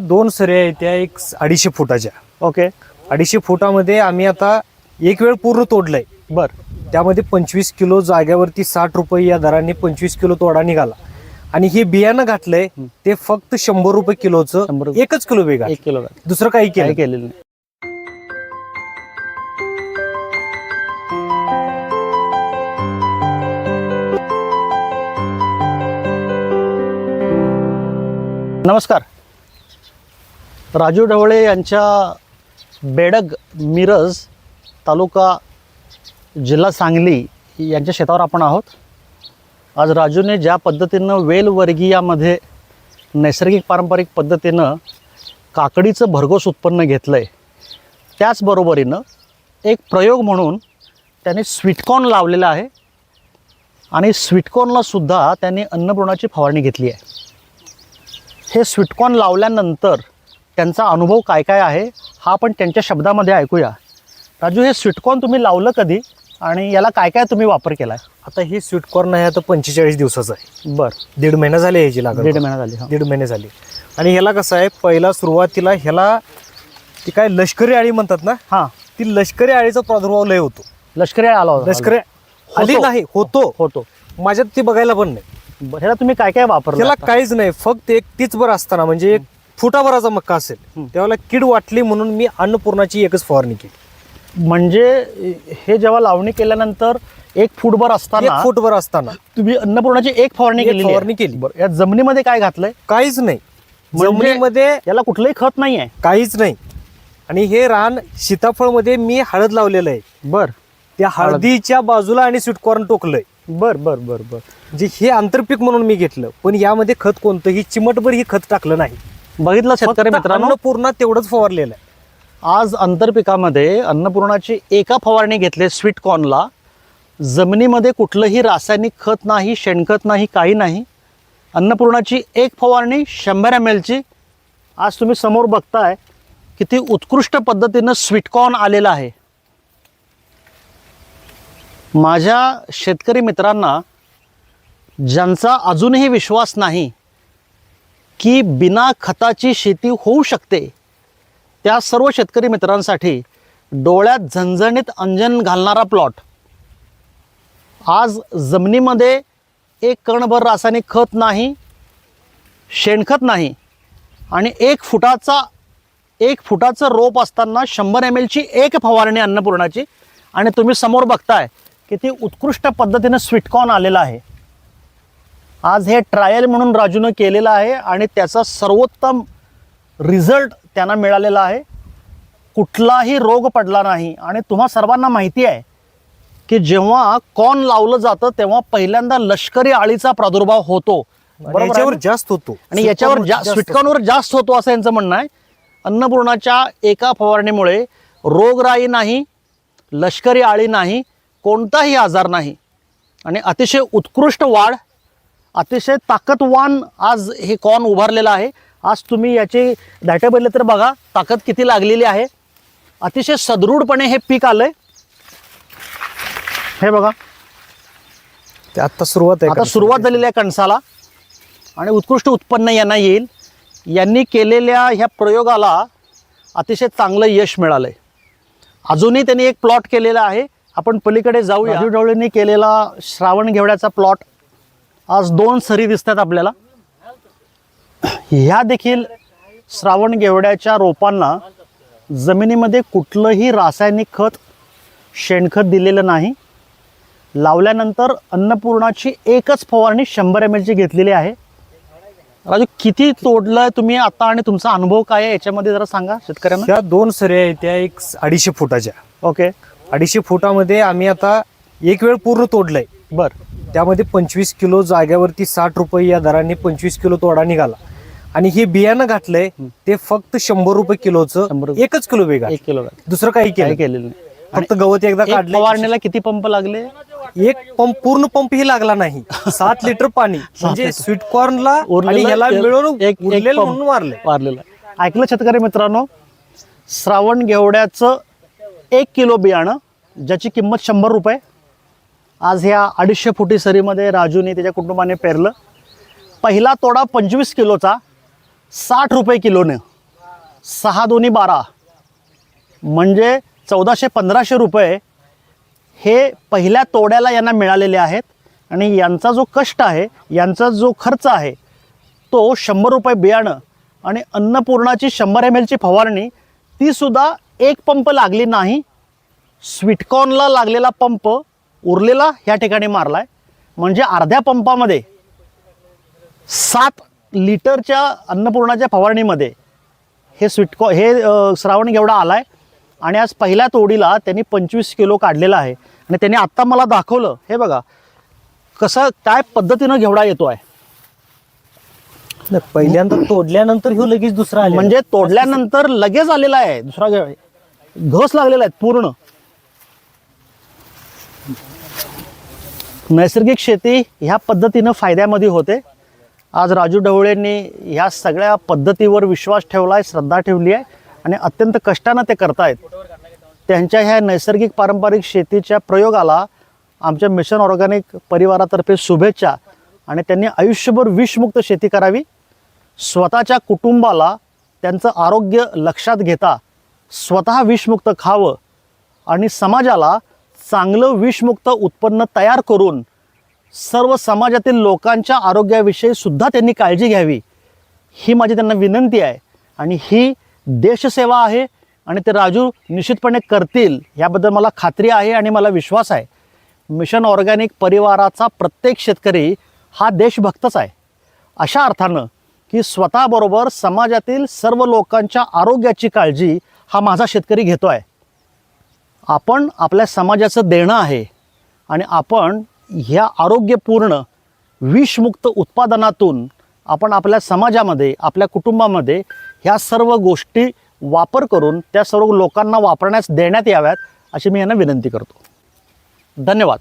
दोन सऱ्या आहेत त्या एक अडीचशे फुटाच्या. ओके अडीचशे फुटामध्ये आम्ही आता एक वेळ पूर्ण तोडलंय. बर. त्यामध्ये पंचवीस किलो जाग्यावरती साठ रुपये या दराने पंचवीस किलो तोडा निघाला. आणि हे बियाणं घातलंय ते फक्त शंभर रुपये किलोचं. एकच किलो वेग एक किलो दुसरं काही केलं केलेलं नाही. नमस्कार. राजू ढवळे यांच्या बेडग मिरज तालुका जिल्हा सांगली यांच्या शेतावर आपण आहोत. आज राजूने ज्या पद्धतीनं वेलवर्गीयामध्ये नैसर्गिक पारंपरिक पद्धतीनं काकडीचं भरघोस उत्पन्न घेतलं आहे त्याचबरोबरीनं एक प्रयोग म्हणून त्याने स्वीटकॉर्न लावलेला आहे आणि स्वीटकॉर्नलासुद्धा त्याने त्यांनी अन्नपूर्णाची फवारणी घेतली आहे. हे स्वीटकॉर्न लावल्यानंतर त्यांचा अनुभव काय काय आहे हा आपण त्यांच्या शब्दामध्ये ऐकूया. राजू हे स्वीटकॉर्न तुम्ही लावलं कधी आणि याला काय काय तुम्ही वापर केला आहे आता हे स्वीट कॉर्न आहे आता पंचेचाळीस दिवसाचं आहे. बरं. दीड महिना झाले ह्याची लागवड दीड महिना झाली हां. दीड महिने झाले. आणि ह्याला कसं आहे पहिला सुरुवातीला ह्याला ती काय लष्करी आळी म्हणतात ना हां. ती लष्करी आळीचा प्रादुर्भाव लय होतो. लष्करी आला होता. लष्करी आली. नाही होतो. होतो. माझ्यात ती बघायला पण नाही. बरं, ह्याला तुम्ही काय काय वापरलं त्याला? काहीच नाही फक्त एक तीच भर असताना म्हणजे एक फुटाभराचा मक्का असेल. त्यावेळेला कीड वाटली म्हणून मी अन्नपूर्णाची एकच फवारणी केली. म्हणजे हे जेव्हा लावणी केल्यानंतर एक फुटभर एक असताना फुटभर असताना. तुम्ही अन्नपूर्णाची एक फवारणी केली फवारणी केली. बरं या जमिनीमध्ये काय घातलंय? काहीच नाही. म्हणजे- जमिनीमध्ये याला कुठलंही खत नाही आहे काहीच नाही. आणि हे रान सीताफळमध्ये मी हळद लावलेलं आहे. बर. त्या हळदीच्या बाजूला आणि स्वीटकॉर्न टोकलंय. बर बर बर बर. म्हणजे हे आंतरपीक म्हणून मी घेतलं पण यामध्ये खत कोणतंही चिमटभर ही खत टाकलं नाही. बघितलं शेतकरी मित्रांनो? अन्नपूर्णा तेवढंच फवारलेलं आहे. आज आंतरपिकामध्ये अन्नपूर्णाची एका फवारणी घेतली स्वीट कॉर्नला जमिनीमध्ये कुठलंही रासायनिक खत नाही शेणखत नाही काही नाही. अन्नपूर्णाची एक फवारणी शंभर एम एलची आज तुम्ही समोर बघताय किती उत्कृष्ट पद्धतीनं स्वीटकॉर्न आलेलं आहे. माझ्या शेतकरी मित्रांना ज्यांचा अजूनही विश्वास नाही की बिना खताची शेती होऊ शकते. त्या सर्व शेतकरी मित्रांसाठी डोळ्यात झणझणीत अंजन घालणारा प्लॉट आज जमिनीमध्ये एक कणभर रासायनिक खत नाही शेणखत नाही आणि एक फुटाचा एक फुटाचं रोप असताना शंभर एम एलची एक फवारणी अन्नपूर्णाची आणि तुम्ही समोर बघताय की ती उत्कृष्ट पद्धतीनं स्वीटकॉर्न आलेलं आहे. आज हे ट्रायल म्हणून राजूनं केलेलं आहे आणि त्याचा सर्वोत्तम रिझल्ट त्यांना मिळालेला आहे. कुठलाही रोग पडला नाही. आणि तुम्हा सर्वांना माहिती आहे की जेव्हा कॉर्न लावलं जातं तेव्हा पहिल्यांदा लष्करी आळीचा प्रादुर्भाव होतो. याच्यावर? जास्त होतो. आणि याच्यावर स्वीटकॉर्नवर जास्त होतो असं यांचं म्हणणं आहे. अन्नपूर्णाच्या एका फवारणीमुळे रोगराई नाही लष्करी आळी नाही कोणताही आजार नाही. आणि अतिशय उत्कृष्ट वाढ अतिशय ताकदवान आज हे कॉर्न उभारलेलं आहे. आज तुम्ही याचे डाटे बघितले तर बघा ताकद किती लागलेली आहे. अतिशय सदृढपणे हे पीक आलंय. हे बघा. ते आता सुरुवात आहे आता. सुरुवात झालेली आहे कणसाला. आणि उत्कृष्ट उत्पन्न यांना येईल. यांनी केलेल्या ह्या प्रयोगाला अतिशय चांगलं यश मिळालं आहे अजूनही त्यांनी एक प्लॉट केलेला आहे. आपण पलीकडे जाऊया. राजू केलेला श्रावण घेवड्याचा प्लॉट आज दोन सरी दिसतात आपल्याला. ह्या देखील श्रावण घेवड्याच्या रोपांना जमिनीमध्ये कुठलंही रासायनिक खत शेणखत दिलेलं नाही. लावल्यानंतर अन्नपूर्णाची एकच फवारणी शंभर एम एलची घेतलेली आहे. राजू किती तोडलं तुम्ही आता आणि तुमचा अनुभव काय आहे? याच्यामध्ये जरा सांगा शेतकऱ्यांना. ह्या दोन सऱ्या आहेत त्या एक अडीचशे फुटाच्या. ओके. अडीचशे फुटामध्ये आम्ही आता एक वेळ पूर्ण तोडलंय. बर. त्यामध्ये पंचवीस किलो जाग्यावरती साठ रुपये या दराने पंचवीस किलो तोडा निघाला. आणि हे बियाणं घातलंय ते फक्त शंभर रुपये किलोचं. एकच किलो वेग एक किलो दुसरं काही केलं केलेलं नाही. फक्त गवत एकदा एक काढलं फवारणीला किती पंप लागले? एक पंप पूर्ण पंप ही लागला नाही. सात लिटर पाणी. म्हणजे स्वीट कॉर्नला आणि उरलेलं ह्याला मिळून. म्हणून मारलंय वारलेलं. ऐकलं शेतकरी मित्रांनो? श्रावण घेवड्याचं एक किलो बियाणं ज्याची किंमत शंभर रुपये आज ह्या अडीचशे फुटी सरीमध्ये राजूने त्याच्या कुटुंबाने पेरलं. पहिला तोडा पंचवीस किलोचा साठ रुपये किलोनं. सहा दोन्ही बारा. म्हणजे चौदाशे पंधराशे रुपये हे पहिल्या तोड्याला यांना मिळालेले आहेत. आणि यांचा जो कष्ट आहे यांचा जो खर्च आहे तो शंभर रुपये बियाणं आणि अन्नपूर्णाची शंभर एम एलची फवारणी तीसुद्धा एक पंप लागली नाही. स्वीटकॉर्नला लागलेला पंप उरलेला ह्या ठिकाणी मारला आहे म्हणजे अर्ध्या पंपामध्ये सात लिटरच्या अन्नपूर्णाच्या फवारणीमध्ये हे स्वीटकॉ हे श्रावण घेवडा आला आहे आणि आज पहिल्या तोडीला त्यांनी पंचवीस किलो काढलेला आहे. आणि त्यांनी आत्ता मला दाखवलं हे बघा कसं काय पद्धतीनं घेवडा येतो आहे पहिल्यांदा तोडल्यानंतर ह्यो लगेच दुसरा म्हणजे तोडल्यानंतर लगेच आलेला आहे दुसरा घस लागलेला आहे पूर्ण. नैसर्गिक शेती ह्या पद्धतीनं फायद्यामध्ये होते. आज राजू ढवळेंनी ह्या सगळ्या पद्धतीवर विश्वास ठेवला आहे श्रद्धा ठेवली आहे आणि अत्यंत कष्टानं ते करतायत. त्यांच्या ह्या नैसर्गिक पारंपरिक शेतीच्या प्रयोगाला आमच्या मिशन ऑर्गॅनिक परिवारातर्फे शुभेच्छा आणि त्यांनी आयुष्यभर विषमुक्त शेती करावी. स्वतःच्या कुटुंबाला त्यांचं आरोग्य लक्षात घेता स्वतः विषमुक्त खावं आणि समाजाला चांगलं विषमुक्त उत्पन्न तयार करून सर्व समाजातील लोकांच्या आरोग्याविषयी सुद्धा त्यांनी काळजी घ्यावी. ही माझी त्यांना विनंती आहे. आणि ही देशसेवा आहे आणि ते राजू निश्चितपणे करतील याबद्दल मला खात्री आहे आणि मला विश्वास आहे. मिशन ऑर्गॅनिक परिवाराचा प्रत्येक शेतकरी हा देशभक्तच आहे. अशा अर्थानं की स्वतःबरोबर समाजातील सर्व लोकांच्या आरोग्याची काळजी हा माझा शेतकरी घेतो आहे. आपण आपल्या समाजाचं देणं आहे आणि आपण ह्या आरोग्यपूर्ण विषमुक्त उत्पादनातून आपण आपल्या समाजामध्ये आपल्या कुटुंबामध्ये ह्या सर्व गोष्टी वापर करून त्या सर्व लोकांना वापरण्यास देण्यात याव्यात अशी मी यांना विनंती करतो. धन्यवाद.